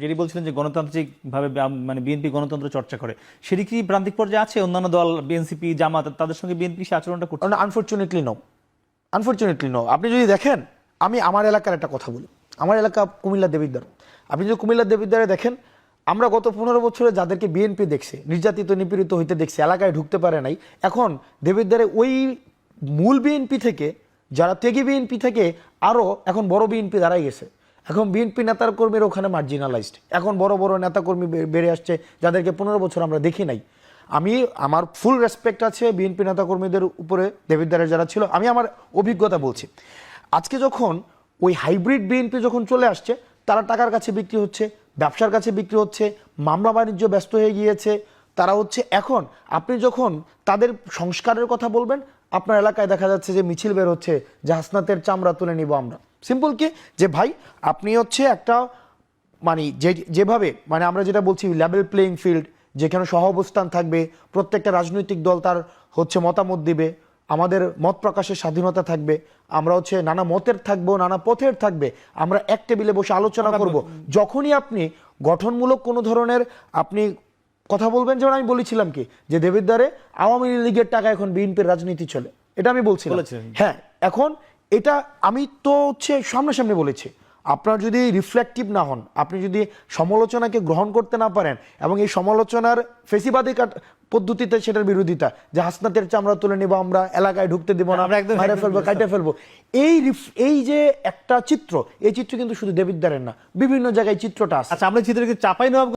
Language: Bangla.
যেটি বলছিলেন যে গণতান্ত্রিক ভাবে মানে বিএনপি গণতন্ত্র চর্চা করে, সেটি কি প্রান্তিক পর্যায়ে আছে? অন্যান্য দল, বিএনসিপি, জামাত, তাদের সঙ্গে বিএনপি সে আচরণটা করছে? আনফর্চুনেটলি নো আনফর্চুনেটলি নো আপনি যদি দেখেন, আমি আমার এলাকার একটা কথা বলি। আমার এলাকা কুমিল্লা দেবিদ্বার। আপনি যদি কুমিল্লা দেবিদ্বারে দেখেন, আমরা গত পনেরো বছরে যাদেরকে বিএনপি দেখছে, নির্যাতিত, নিপীড়িত হইতে দেখছি, এলাকায় ঢুকতে পারে নাই, এখন দেবিদ্বারে ওই মূল বিএনপি থেকে, যারা তেগি বিএনপি থেকে আরও এখন বড় বিএনপি দাঁড়াই গেছে। এখন বিএনপি নেতার কর্মীর ওখানে মার্জিনালাইজড এখন বড় বড় নেতাকর্মী বেড়ে আসছে, যাদেরকে পনেরো বছর আমরা দেখি নাই। আমি, আমার ফুল রেসপেক্ট আছে বিএনপি নেতাকর্মীদের উপরে দেবিদ্বারের যারা ছিল, আমি আমার অভিজ্ঞতা বলছি। আজকে যখন ওই হাইব্রিড বিএনপি যখন চলে আসছে, তারা টাকার কাছে বিক্রি হচ্ছে, ব্যবসার কাছে বিক্রি হচ্ছে, মামলা বাণিজ্য ব্যস্ত হয়ে গিয়েছে, তারা হচ্ছে, এখন আপনি যখন তাদের সংস্কারের কথা বলবেন, আপনার এলাকায় দেখা যাচ্ছে যে মিছিল বের হচ্ছে যে হাসনাতের চামড়া তুলে নিব আমরা। সিম্পল কি? যে ভাই আপনি হচ্ছে একটা মানে যে যেভাবে মানে আমরা যেটা বলছি লেভেল প্লেইং ফিল্ড যেখানে সহ অবস্থান থাকবে প্রত্যেকটা রাজনৈতিক দল তার হচ্ছে মতামত দিবে আমাদের মত প্রকাশের স্বাধীনতা থাকবে আমরা হচ্ছে নানা মতের থাকব নানা পথের থাকবে আমরা এক টেবিলে বসে আলোচনা করব। যখনই আপনি গঠনমূলক কোনো ধরনের আপনি কথা বলবেন যেমন আমি বলেছিলাম কি যে দেবিদ্বারে আওয়ামী লীগের টাকা এখন বিএনপির রাজনীতি চলে। এটা আমি বলছিলাম। বলেছিলেন। হ্যাঁ এখন এটা আমি তো হচ্ছে সামনাসামনি বলেছি। আপনার যদি রিফ্লেকটিভ না হন আপনি যদি সমালোচনাকে গ্রহণ করতে না পারেন এবং এই সমালোচনার ফেসিবাদী কাট- পদ্ধতিতে সেটার বিরোধিতা যে হাসনাতের চামড়া তুলে নিব আমরা এলাকায় ঢুকতে দিব না আমরা একদম- মারে ফেলব কাটে ফেলব। এই এই যে একটা চিত্র এই চিত্র কিন্তু শুধু দেবিদ্বারের না বিভিন্ন জায়গায় চিত্রটা আছে। আচ্ছা আমরা চিত্রকে চাপাই নবাব